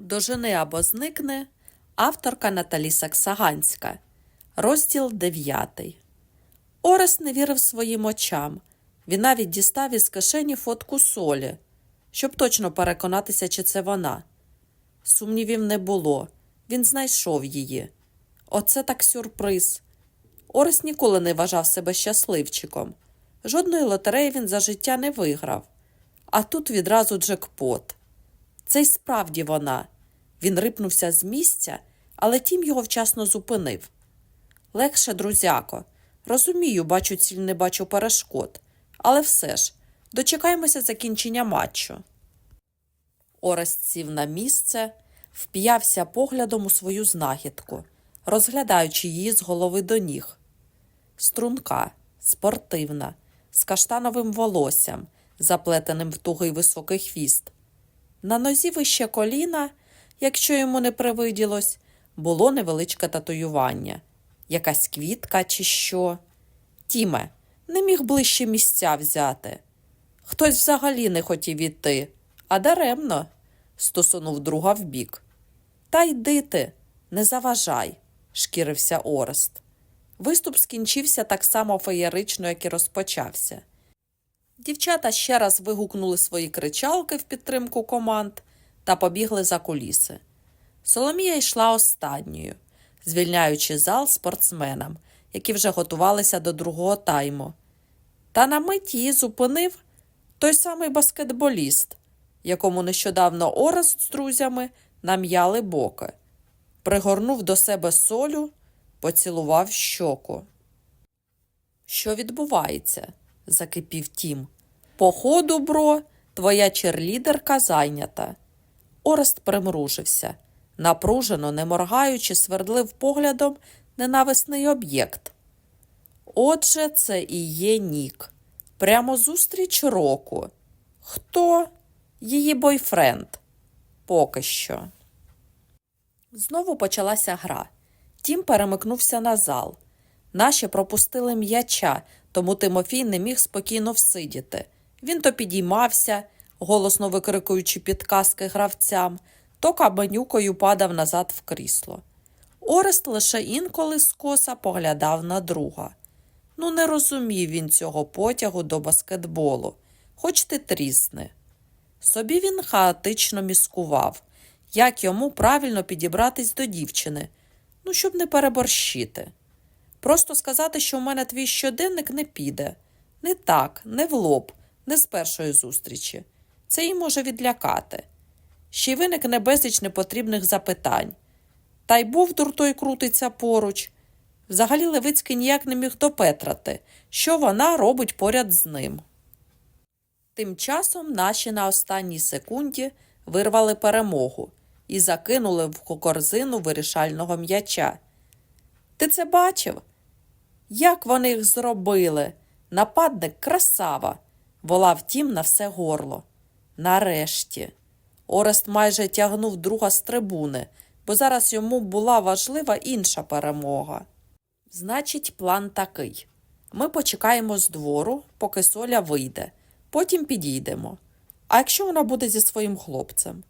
Дожени або зникне авторка Наталі Саксаганська. Розділ 9. Орес не вірив своїм очам. Він навіть дістав із кишені фотку солі, щоб точно переконатися, чи це вона. Сумнівів не було. Він знайшов її. Оце так сюрприз. Орес ніколи не вважав себе щасливчиком. Жодної лотереї він за життя не виграв. А тут відразу джекпот. Це й справді вона. Він рипнувся з місця, але тім його вчасно зупинив. Легше, друзяко. Розумію, бачу ціль, не бачу перешкод. Але все ж, дочекаємося закінчення матчу. Орест сів на місце, вп'явся поглядом у свою знахідку, розглядаючи її з голови до ніг. Струнка, спортивна, з каштановим волоссям, заплетеним в тугий високий хвіст. На нозі вище коліна, якщо йому не привиділось, було невеличке татуювання, якась квітка чи що. Тіме, не міг ближче місця взяти. Хтось взагалі не хотів іти, а даремно, стосунув друга вбік. Та йди ти, не заважай, шкірився Орест. Виступ скінчився так само феєрично, як і розпочався. Дівчата ще раз вигукнули свої кричалки в підтримку команд та побігли за куліси. Соломія йшла останньою, звільняючи зал спортсменам, які вже готувалися до другого тайму. Та на мить її зупинив той самий баскетболіст, якому нещодавно Орест з друзями нам'яли боки. Пригорнув до себе солю, поцілував щоку. Що відбувається? Закипів тім. Походу, бро, твоя черлідерка зайнята. Орест примружився, напружено, не моргаючи, свердлив поглядом ненависний об'єкт. Отже, це і є Нік. Прямо зустріч року. Хто? Її бойфренд. Поки що. Знову почалася гра. Тім перемикнувся на зал. Наші пропустили м'яча, тому Тимофій не міг спокійно всидіти. Він то підіймався, голосно викрикуючи підказки гравцям, то кабанюкою падав назад в крісло. Орест лише інколи скоса поглядав на друга. Ну, не розумів він цього потягу до баскетболу, хоч ти трісни. Собі він хаотично міскував, як йому правильно підібратись до дівчини, ну, щоб не переборщити. Просто сказати, що в мене твій щоденник не піде. Не так, не в лоб, не з першої зустрічі. Це їй може відлякати. Ще й виникне безліч непотрібних запитань. Та й був дуртой крутиться поруч. Взагалі Левицький ніяк не міг допетрати, що вона робить поряд з ним. Тим часом наші на останній секунді вирвали перемогу і закинули в корзину вирішального м'яча. Ти це бачив? Як вони їх зробили? Нападник красава, волав тім на все горло. Нарешті. Орест майже тягнув друга з трибуни, бо зараз йому була важлива інша перемога. Значить, план такий: ми почекаємо з двору, поки соля вийде, потім підійдемо. А якщо вона буде зі своїм хлопцем?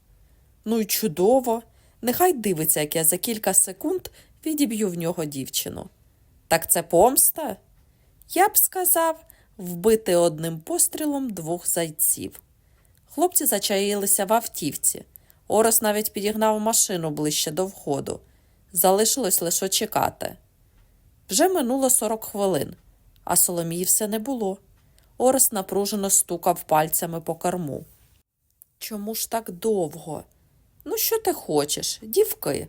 Ну й чудово, нехай дивиться, як я за кілька секунд відіб'ю в нього дівчину. Так це помста? Я б сказав, вбити одним пострілом двох зайців. Хлопці зачаїлися в автівці. Орес навіть підігнав машину ближче до входу. Залишилось лише чекати. Вже минуло 40 хвилин, а Соломії все не було. Орес напружено стукав пальцями по корму. Чому ж так довго? Ну, що ти хочеш, дівки?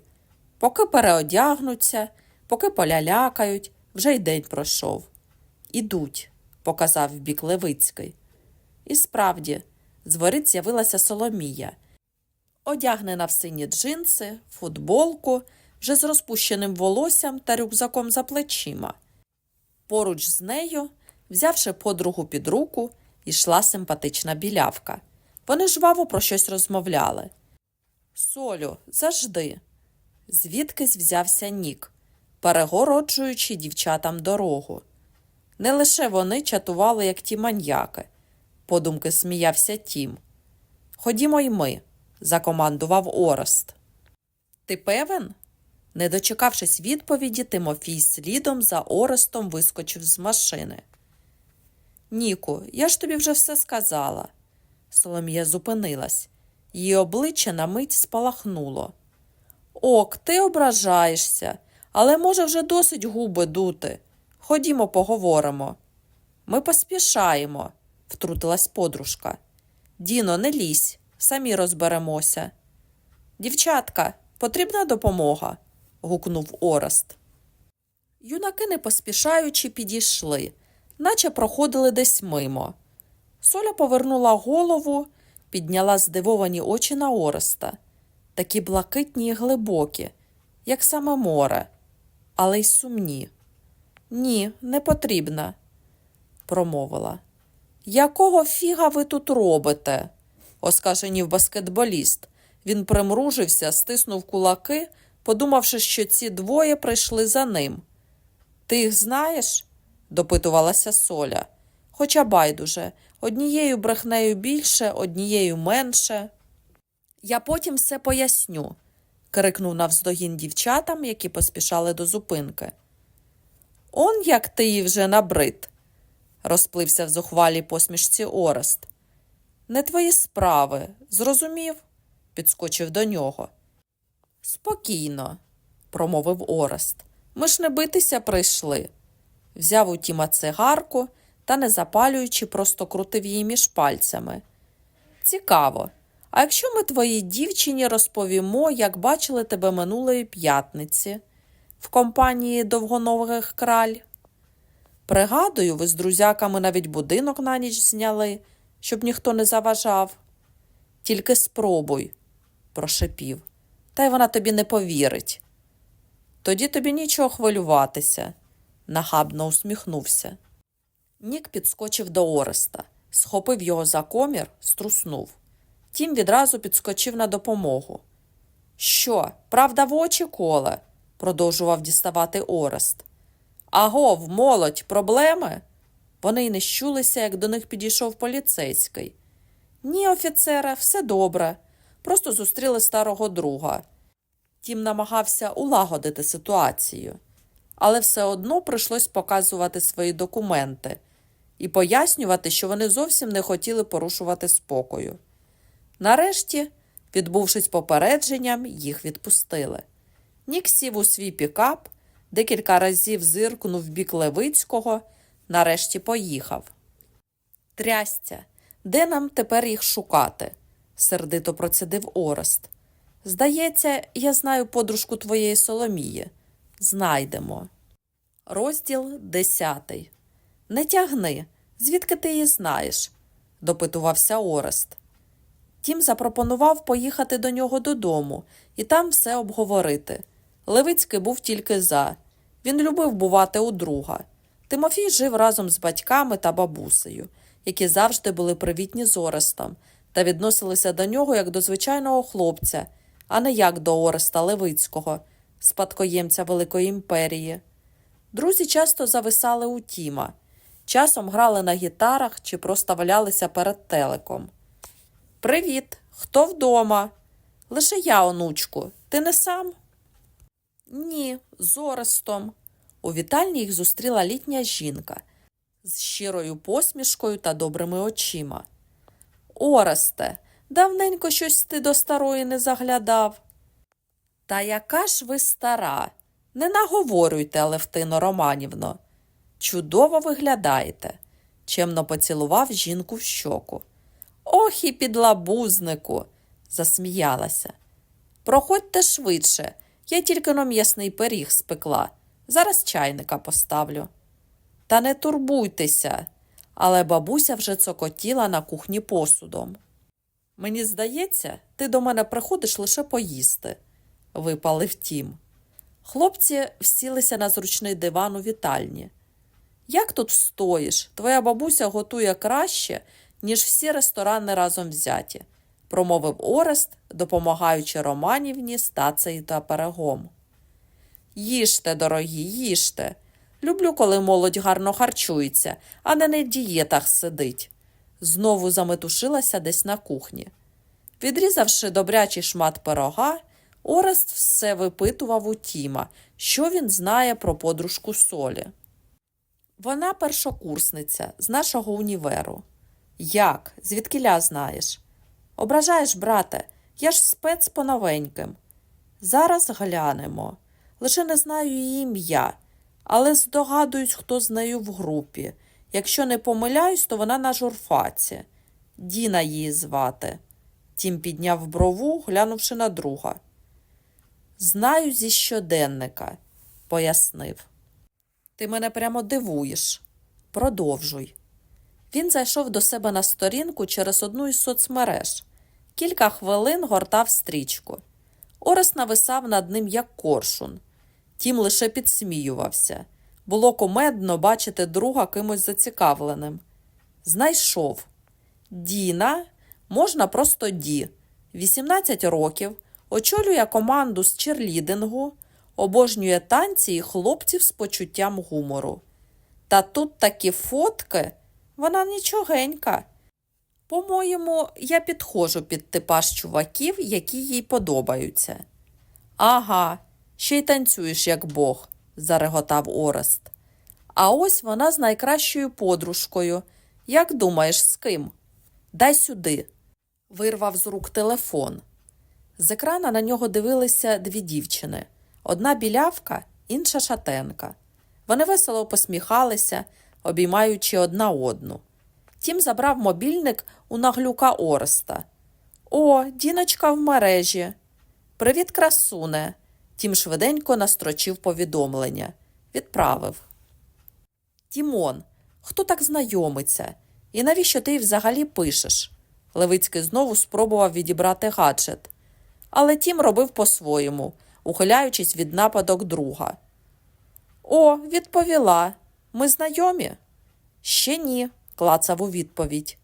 Поки переодягнуться, поки полялякають, вже й день пройшов. Ідуть, показав бік Левицький. І справді, з воріт з'явилася Соломія. Одягнена в сині джинси, футболку, вже з розпущеним волоссям та рюкзаком за плечима. Поруч з нею, взявши подругу під руку, йшла симпатична білявка. Вони жваво про щось розмовляли. Солю, завжди. Звідкись взявся Нік, перегороджуючи дівчатам дорогу. Не лише вони чатували, як ті маньяки, подумки сміявся Тім. Ходімо й ми, закомандував Орест. Ти певен? Не дочекавшись відповіді, Тимофій слідом за Орестом вискочив з машини. Ніку, я ж тобі вже все сказала. Соломія зупинилась. Її обличчя на мить спалахнуло. Ок, ти ображаєшся, але може вже досить губи дути. Ходімо, поговоримо. Ми поспішаємо, втрутилась подружка. Діно, не лізь, самі розберемося. Дівчатка, потрібна допомога. гукнув Орест. Юнаки, не поспішаючи, підійшли, наче проходили десь мимо. Соля повернула голову, підняла здивовані очі на Ореста, такі блакитні й глибокі, як саме море, але й сумні. Ні, не потрібна, промовила. Якого фіга ви тут робите? оскаженів баскетболіст. Він примружився, стиснув кулаки, подумавши, що ці двоє прийшли за ним. Ти їх знаєш? допитувалася Соля. Хоча байдуже, однією брехнею більше, однією менше. Я потім все поясню, крикнув навздогін дівчатам, які поспішали до зупинки. Он як ти її вже набрид, розплився в зухвалій посмішці Орест. Не твої справи, зрозумів? підскочив до нього. Спокійно, промовив Орест. Ми ж не битися прийшли. Взяв у Тіма цигарку та, не запалюючи, просто крутив її між пальцями. Цікаво. А якщо ми твоїй дівчині розповімо, як бачили тебе минулої п'ятниці в компанії довгоногих краль? Пригадую, ви з друзяками навіть будинок на ніч зняли, щоб ніхто не заважав. Тільки спробуй, прошепів, та й вона тобі не повірить. Тоді тобі нічого хвилюватися, нахабно усміхнувся. Нік підскочив до Ореста, схопив його за комір, струснув. Тім відразу підскочив на допомогу. Що, правда в очі коле? продовжував діставати Орест. Агов, молодь, проблеми? Вони й не щулися, як до них підійшов поліцейський. Ні, офіцере, все добре. Просто зустріли старого друга. Тім намагався улагодити ситуацію, але все одно прийшлось показувати свої документи і пояснювати, що вони зовсім не хотіли порушувати спокою. Нарешті, відбувшись попередженням, їх відпустили. Нік сів у свій пікап, декілька разів зиркнув бік Левицького, нарешті поїхав. Трястя, де нам тепер їх шукати? сердито процідив Орест. Здається, я знаю подружку твоєї Соломії. Знайдемо. Розділ десятий. Не тягни. Звідки ти її знаєш? допитувався Орест. Тім запропонував поїхати до нього додому і там все обговорити. Левицький був тільки за. Він любив бувати у друга. Тимофій жив разом з батьками та бабусею, які завжди були привітні з Орестом та відносилися до нього як до звичайного хлопця, а не як до Ореста Левицького, спадкоємця Великої імперії. Друзі часто зависали у Тіма, часом грали на гітарах чи просто валялися перед телеком. Привіт, хто вдома? Лише я, онучку, ти не сам? Ні, з Орестом. У вітальні їх зустріла літня жінка з щирою посмішкою та добрими очима. Оресте, давненько щось ти до старої не заглядав. Та яка ж ви стара? Не наговорюйте, Алевтино Романівно. Чудово виглядаєте, чемно поцілував жінку в щоку. Ох і підлабузнику, засміялася. Проходьте швидше, я тільки но м'ясний пиріг спекла. Зараз чайника поставлю. Та не турбуйтеся, але бабуся вже цокотіла на кухні посудом. Мені здається, ти до мене приходиш лише поїсти, випалив тім. Хлопці всілися на зручний диван у вітальні. Як тут стоїш? Твоя бабуся готує краще, ніж всі ресторани разом взяті, промовив Орест, допомагаючи Романівні з тацею та перегом. Їжте, дорогі, їжте. Люблю, коли молодь гарно харчується, а не на дієтах сидить. Знову заметушилася десь на кухні. Відрізавши добрячий шмат пирога, Орест все випитував у Тіма, що він знає про подружку Солі. Вона першокурсниця з нашого універу. Як? Звідкиля знаєш? Ображаєш, брате, я ж спец по новеньким. Зараз глянемо. Лише не знаю її ім'я, але здогадуюсь, хто з нею в групі. Якщо не помиляюсь, то вона на журфаці. Діна її звати. Тім підняв брову, глянувши на друга. Знаю зі щоденника, пояснив. Ти мене прямо дивуєш. Продовжуй. Він зайшов до себе на сторінку через одну із соцмереж. Кілька хвилин гортав стрічку. Орес нависав над ним, як коршун. Тім лише підсміювався. Було комедно бачити друга кимось зацікавленим. Знайшов. Діна, можна просто Ді, 18 років, очолює команду з черлідингу, обожнює танці і хлопців з почуттям гумору. Та тут такі фотки, вона нічогенька. По-моєму, я підходжу під типаж чуваків, які їй подобаються. Ага, ще й танцюєш, як Бог, зареготав Орест. А ось вона з найкращою подружкою. Як думаєш, з ким? Дай сюди. Вирвав з рук телефон. З екрана на нього дивилися дві дівчини: одна білявка, інша шатенка. Вони весело посміхалися, обіймаючи одна одну. Тім забрав мобільник у наглюка Ореста. О, діночка в мережі. Привіт, красуне. Тім швиденько настрочив повідомлення. Відправив. Тімон, хто так знайомиться? І навіщо ти взагалі пишеш? Левицький знову спробував відібрати гаджет. Але Тім робив по-своєму, ухиляючись від нападок друга. О, відповіла. Ми знайомі? Ще ні, клацав у відповідь.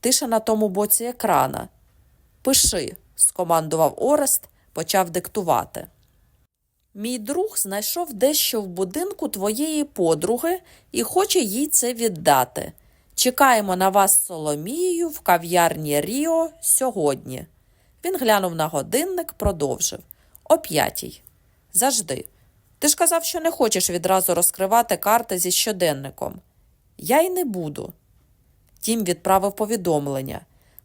Тиша на тому боці екрана. Пиши, скомандував Орест, почав диктувати. Мій друг знайшов дещо в будинку твоєї подруги і хоче їй це віддати. Чекаємо на вас з Соломією в кав'ярні Ріо сьогодні. Він глянув на годинник, продовжив. О п'ятій. Завжди. Ти ж казав, що не хочеш відразу розкривати карти зі щоденником. Я й не буду. Тім відправив повідомлення.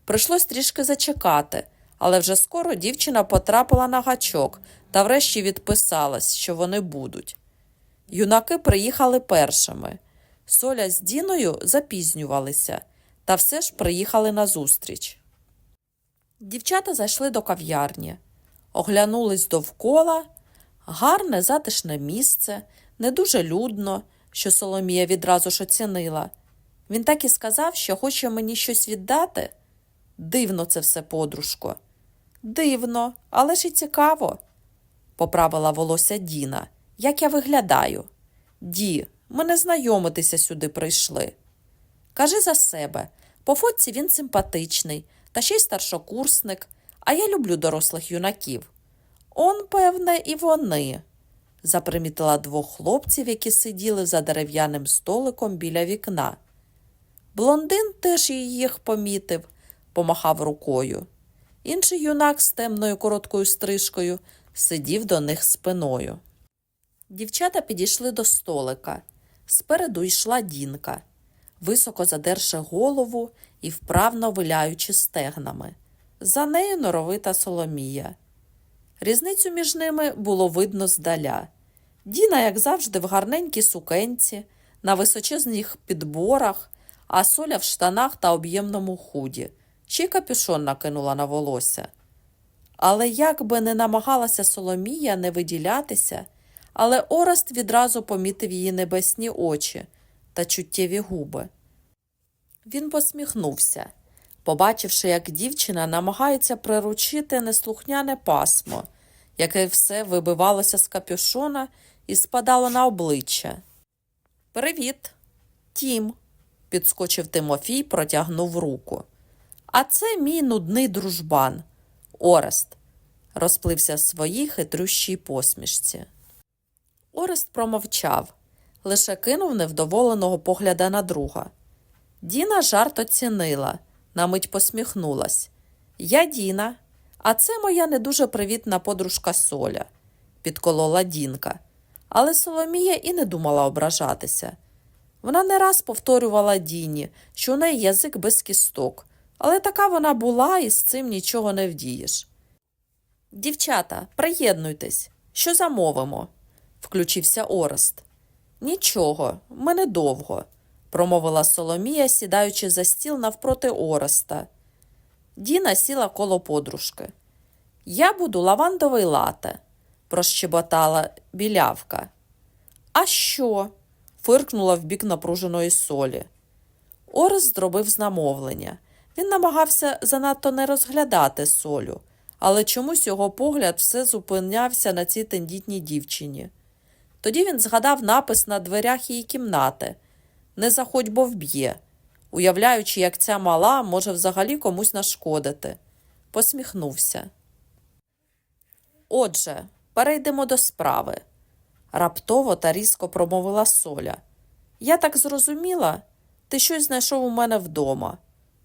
Прийшлось трішки зачекати, але вже скоро дівчина потрапила на гачок та врешті відписалась, що вони будуть. Юнаки приїхали першими. Соля з Діною запізнювалися, та все ж приїхали назустріч. Дівчата зайшли до кав'ярні, оглянулись довкола. Гарне, затишне місце, не дуже людно, що Соломія відразу ж оцінила. Він так і сказав, що хоче мені щось віддати. Дивно це все, подружко. Дивно, але ж і цікаво, поправила волосся Діна. Як я виглядаю? Ді, ми не знайомитися сюди прийшли. Кажи за себе, по фотці він симпатичний, та ще й старшокурсник, а я люблю дорослих юнаків. Он, певне, і вони, запримітила двох хлопців, які сиділи за дерев'яним столиком біля вікна. Блондин теж їх помітив, помахав рукою. Інший юнак з темною короткою стрижкою сидів до них спиною. Дівчата підійшли до столика. Спереду йшла дінка, високо задерши голову і вправно виляючи стегнами. За нею норовита Соломія. Різницю між ними було видно здаля. Діна, як завжди, в гарненькій сукенці, на височезних підборах, а соля в штанах та об'ємному худі, й капюшон накинула на волосся. Але як би не намагалася Соломія не виділятися, але Орест відразу помітив її небесні очі та чуттєві губи. Він посміхнувся, побачивши, як дівчина намагається приручити неслухняне пасмо, яке все вибивалося з капюшона і спадало на обличчя. Привіт, Тім, підскочив Тимофій, протягнув руку. А це мій нудний дружбан, Орест, розплився в своїй хитрющій посмішці. Орест промовчав, лише кинув невдоволеного погляда на друга. Діна жарт оцінила, на мить посміхнулась. Я Діна, а це моя не дуже привітна подружка Соля, підколола Дінка. Але Соломія і не думала ображатися. Вона не раз повторювала Діні, що у неї язик без кісток, але така вона була і з цим нічого не вдієш. Дівчата, приєднуйтесь, що замовимо? включився Орест. Нічого, ми недовго, промовила Соломія, сідаючи за стіл навпроти Ореста. Діна сіла коло подружки. Я буду лавандовий лате, прощеботала білявка. А що? фиркнула в бік напруженої солі. Орест зробив знамовлення. Він намагався занадто не розглядати солю, але чомусь його погляд все зупинявся на цій тендітній дівчині. Тоді він згадав напис на дверях її кімнати Не заходь, бо вб'є, уявляючи, як ця мала може взагалі комусь нашкодити. Посміхнувся. Отже, перейдемо до справи. Раптово та різко промовила Соля. Я так зрозуміла, ти щось знайшов у мене вдома.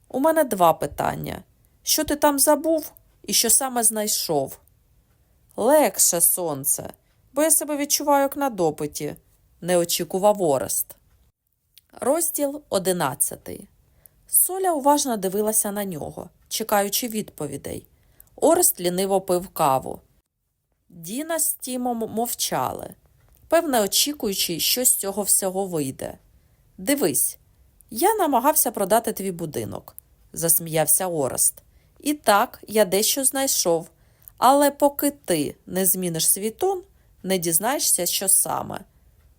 У мене два питання. Що ти там забув і що саме знайшов? Легше, сонце, бо я себе відчуваю як на допиті, не очікував Орест. Розділ одинадцятий. Соля уважно дивилася на нього, чекаючи відповідей. Орест ліниво пив каву. Діна з Тімом мовчали, певне, очікуючи, що з цього всього вийде. Дивись, я намагався продати твій будинок, засміявся Орест. І так, я дещо знайшов, але поки ти не зміниш свій не дізнаєшся, що саме,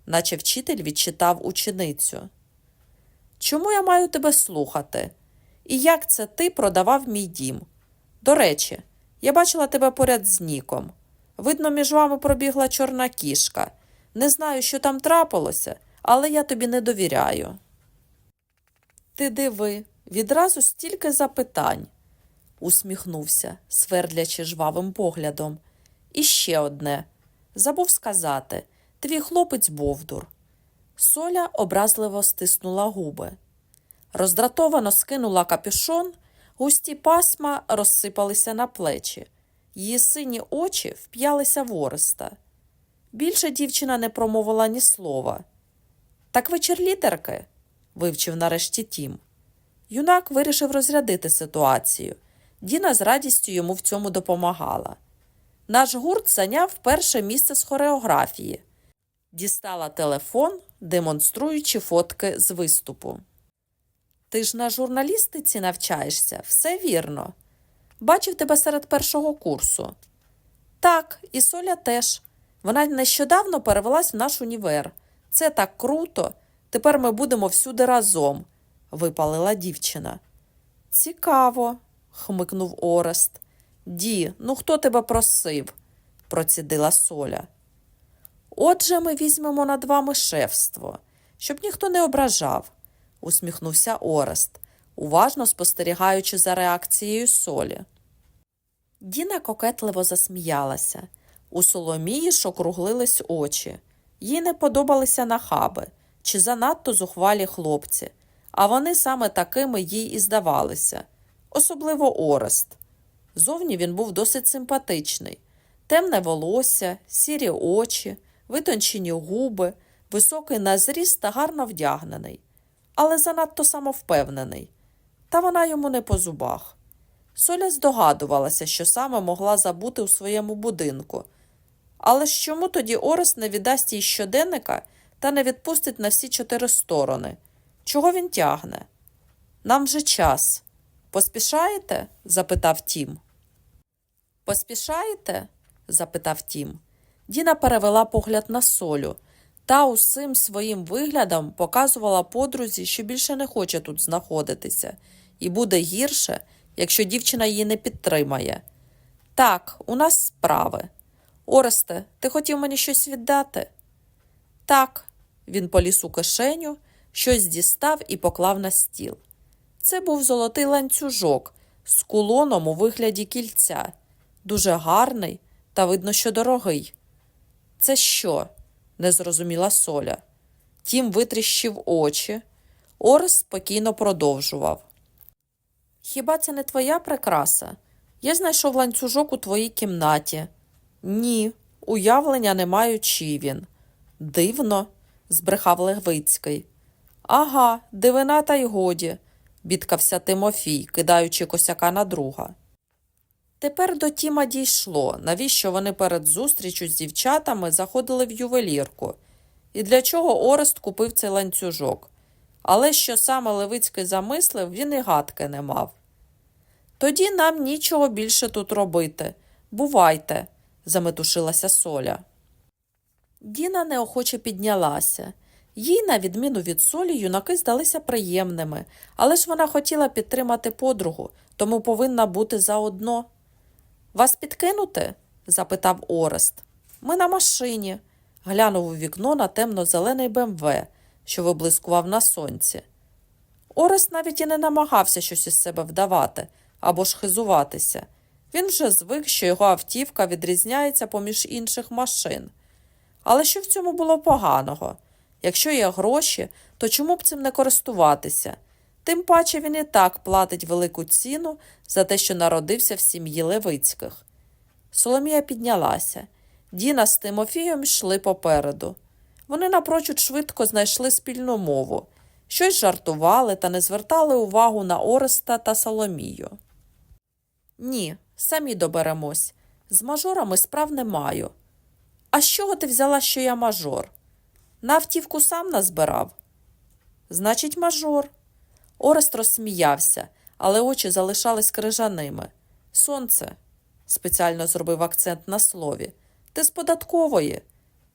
наче вчитель відчитав ученицю. Чому я маю тебе слухати? І як це ти продавав мій дім? До речі, я бачила тебе поряд з Ніком. Видно, між вами пробігла чорна кішка. Не знаю, що там трапилося, але я тобі не довіряю. Ти диви, відразу стільки запитань, усміхнувся, свердлячи жвавим поглядом. І ще одне. Забув сказати твій хлопець Бовдур. Соля образливо стиснула губи. Роздратовано скинула капюшон, густі пасма розсипалися на плечі. Її сині очі вп'ялися в Ореста. Більше дівчина не промовила ні слова. Так ви черлітерки? вивчив нарешті Тім. Юнак вирішив розрядити ситуацію. Діна з радістю йому в цьому допомагала. Наш гурт зайняв перше місце з хореографії. Дістала телефон, демонструючи фотки з виступу. Ти ж на журналістиці навчаєшся, все вірно. Бачив тебе серед першого курсу. Так, і Соля теж. Вона нещодавно перевелась в наш універ. Це так круто. Тепер ми будемо всюди разом, випалила дівчина. Цікаво, хмикнув Орест. Ді, ну хто тебе просив? процідила Соля. Отже, ми візьмемо над вами шефство, щоб ніхто не ображав, усміхнувся Орест, уважно спостерігаючи за реакцією солі. Діна кокетливо засміялася. У Соломії ж округлились очі. Їй не подобалися нахаби чи занадто зухвалі хлопці, а вони саме такими їй і здавалися, особливо Орест. Зовні він був досить симпатичний, темне волосся, сірі очі, витончені губи, високий на зріст та гарно вдягнений, але занадто самовпевнений. Та вона йому не по зубах. Соля здогадувалася, що саме могла забути у своєму будинку. Але ж чому тоді Орест не віддасть їй щоденника та не відпустить на всі чотири сторони? Чого він тягне? Нам вже час. Поспішаєте? запитав Тім. Поспішаєте? запитав Тім. Діна перевела погляд на солю та усім своїм виглядом показувала подрузі, що більше не хоче тут знаходитися, і буде гірше, якщо дівчина її не підтримає. Так, у нас справи. Оресте, ти хотів мені щось віддати? Так, він поліз у кишеню, щось дістав і поклав на стіл. Це був золотий ланцюжок з кулоном у вигляді кільця, дуже гарний та видно, що дорогий. Це що? не зрозуміла Соля. Тім витріщив очі. Орес спокійно продовжував. Хіба це не твоя прикраса? Я знайшов ланцюжок у твоїй кімнаті. Ні, уявлення не маю, чий він. Дивно, збрехав Левицький. Ага, дивина та й годі, бідкався Тимофій, кидаючи косяка на друга. Тепер до Тіма дійшло, навіщо вони перед зустрічю з дівчатами заходили в ювелірку, і для чого Орест купив цей ланцюжок. Але що саме Левицький замислив, він і гадки не мав. Тоді нам нічого більше тут робити. Бувайте, заметушилася Соля. Діна неохоче піднялася. Їй, на відміну від солі, юнаки здалися приємними, але ж вона хотіла підтримати подругу, тому повинна бути заодно. Вас підкинути? запитав Орест. Ми на машині. Глянув у вікно на темно-зелений БМВ, що виблискував на сонці. Орест навіть і не намагався щось із себе вдавати або ж хизуватися. Він вже звик, що його автівка відрізняється поміж інших машин. Але що в цьому було поганого? Якщо є гроші, то чому б цим не користуватися? Тим паче він і так платить велику ціну за те, що народився в сім'ї Левицьких. Соломія піднялася. Діна з Тимофієм йшли попереду. Вони напрочуд швидко знайшли спільну мову, щось жартували та не звертали увагу на Ореста та Соломію. Ні, самі доберемось. З мажорами справ не маю. А з чого ти взяла, що я мажор? На автівку сам назбирав. Значить, мажор. Орест розсміявся, але очі залишались крижаними. Сонце, спеціально зробив акцент на слові. Ти з податкової.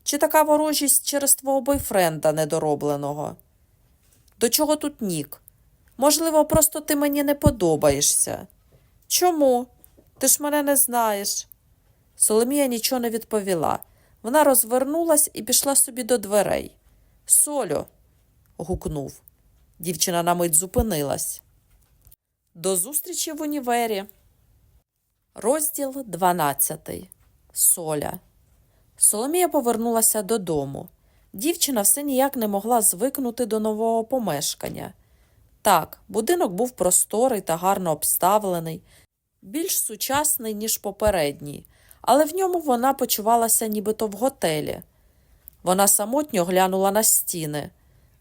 Чи така ворожість через твого бойфренда недоробленого? До чого тут нік? Можливо, просто ти мені не подобаєшся. Чому? Ти ж мене не знаєш. Соломія нічого не відповіла. Вона розвернулась і пішла собі до дверей. Солю. гукнув. Дівчина на мить зупинилась. До зустрічі в універі. Розділ 12. Соля. Соломія повернулася додому. Дівчина все ніяк не могла звикнути до нового помешкання. Так, будинок був просторий та гарно обставлений, більш сучасний, ніж попередній, але в ньому вона почувалася нібито в готелі. Вона самотньо глянула на стіни.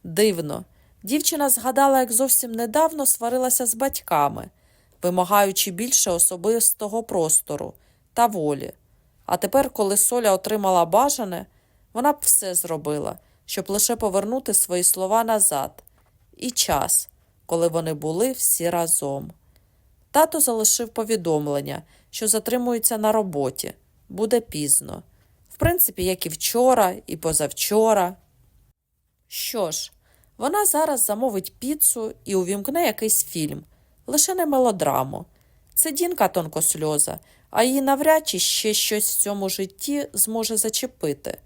Дивно, дівчина згадала, як зовсім недавно сварилася з батьками, вимагаючи більше особистого простору та волі. А тепер, коли Соля отримала бажане, вона б все зробила, щоб лише повернути свої слова назад. І час, коли вони були всі разом. Тато залишив повідомлення, що затримується на роботі. Буде пізно. В принципі, як і вчора, і позавчора. Що ж, вона зараз замовить піцу і увімкне якийсь фільм, лише не мелодраму. Це Дінка тонкосльоза, а її навряд чи ще щось в цьому житті зможе зачепити.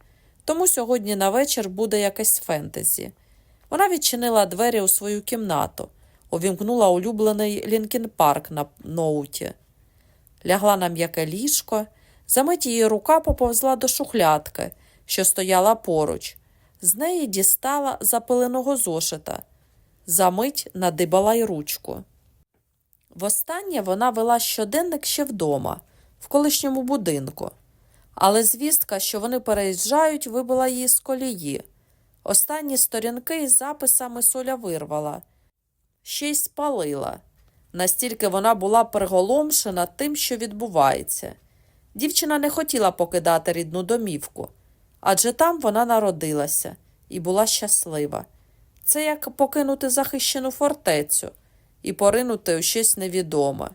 Тому сьогодні на вечір буде якесь фентезі. Вона відчинила двері у свою кімнату, увімкнула улюблений Лінкін Парк на ноуті, лягла на м'яке ліжко, замить її рука поповзла до шухлядки, що стояла поруч. З неї дістала запиленого зошита. Замить надибала й ручку. Востаннє вона вела щоденник ще вдома, в колишньому будинку. Але звістка, що вони переїжджають, вибила її з колії. Останні сторінки із записами Соля вирвала, ще й спалила. Настільки вона була приголомшена тим, що відбувається. Дівчина не хотіла покидати рідну домівку, адже там вона народилася і була щаслива. Це як покинути захищену фортецю і поринути у щось невідоме.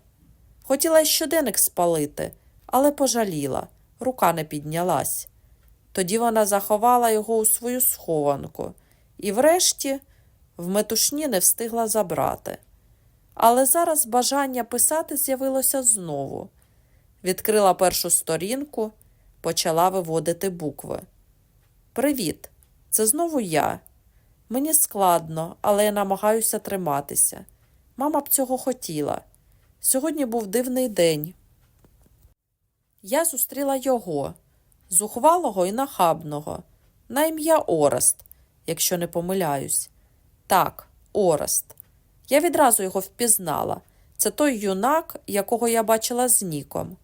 Хотіла й щоденник спалити, але пожаліла, рука не піднялась. Тоді вона заховала його у свою схованку і, врешті, в метушні не встигла забрати. Але зараз бажання писати з'явилося знову. Відкрила першу сторінку, почала виводити букви. Привіт, це знову я. Мені складно, але я намагаюся триматися. Мама б цього хотіла. Сьогодні був дивний день. Я зустріла його, зухвалого і нахабного, на ім'я Орест, якщо не помиляюсь. Так, Орест. Я відразу його впізнала. це той юнак, якого я бачила з Ніком.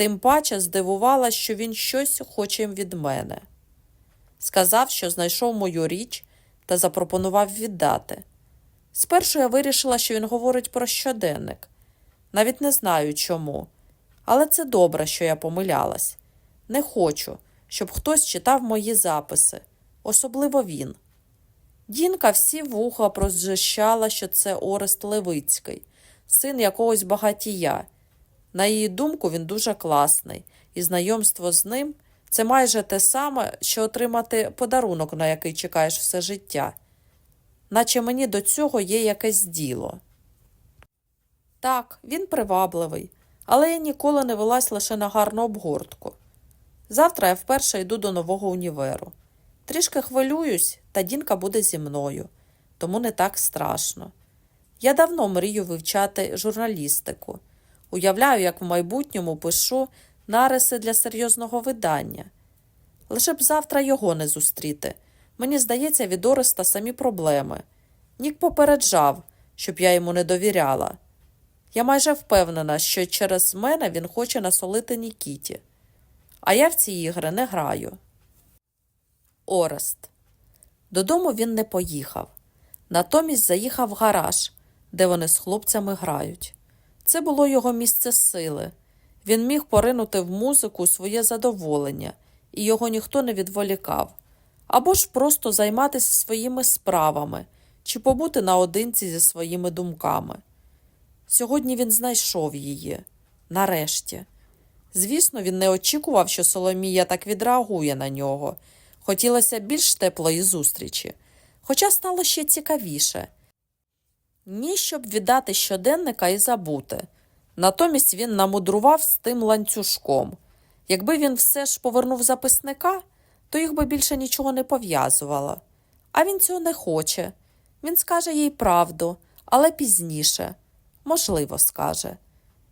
Тим паче здивувала, що він щось хоче від мене. Сказав, що знайшов мою річ та запропонував віддати. Спершу я вирішила, що він говорить про щоденник. Навіть не знаю чому. Але це добре, що я помилялась. Не хочу, щоб хтось читав мої записи, особливо він. Дінка всі вуха прозжищала, що це Орест Левицький, син якогось багатія. На її думку, він дуже класний, і знайомство з ним це майже те саме, що отримати подарунок, на який чекаєш все життя. Наче мені до цього є якесь діло. Так, він привабливий, але я ніколи не велась лише на гарну обгортку. Завтра я вперше йду до нового універу. Трішки хвилююсь, та Дінка буде зі мною, тому не так страшно. Я давно мрію вивчати журналістику. Уявляю, як в майбутньому пишу нариси для серйозного видання. Лише б завтра його не зустріти. Мені здається, від Ореста самі проблеми. Нік попереджав, щоб я йому не довіряла. Я майже впевнена, що через мене він хоче насолити Нікіті. А я в ці ігри не граю. Орест. Додому він не поїхав. Натомість заїхав в гараж, де вони з хлопцями грають. Це було його місце сили. Він міг поринути в музику своє задоволення, і його ніхто не відволікав, або ж просто займатися своїми справами чи побути наодинці зі своїми думками. Сьогодні він знайшов її. Нарешті. Звісно, він не очікував, що Соломія так відреагує на нього. Хотілося більш теплої зустрічі, хоча стало ще цікавіше. Ні, щоб віддати щоденника і забути. Натомість він намудрував з тим ланцюжком. Якби він все ж повернув записника, то їх би більше нічого не пов'язувало. А він цього не хоче. Він скаже їй правду, але пізніше. Можливо, скаже.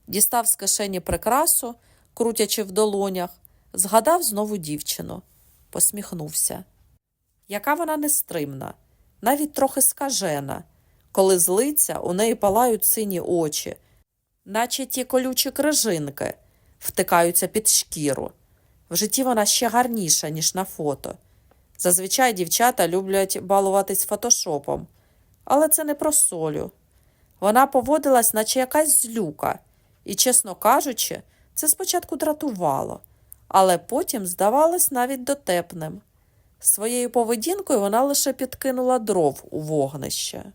Дістав з кишені прикрасу, крутячи в долонях, згадав знову дівчину, посміхнувся. Яка вона нестримна, навіть трохи скажена. Коли злиться, у неї палають сині очі, наче ті колючі крижинки втикаються під шкіру. В житті вона ще гарніша, ніж на фото. Зазвичай дівчата люблять балуватись фотошопом, але це не про солю. Вона поводилась, наче якась злюка, і, чесно кажучи, це спочатку дратувало, але потім здавалось навіть дотепним. Своєю поведінкою вона лише підкинула дров у вогнище.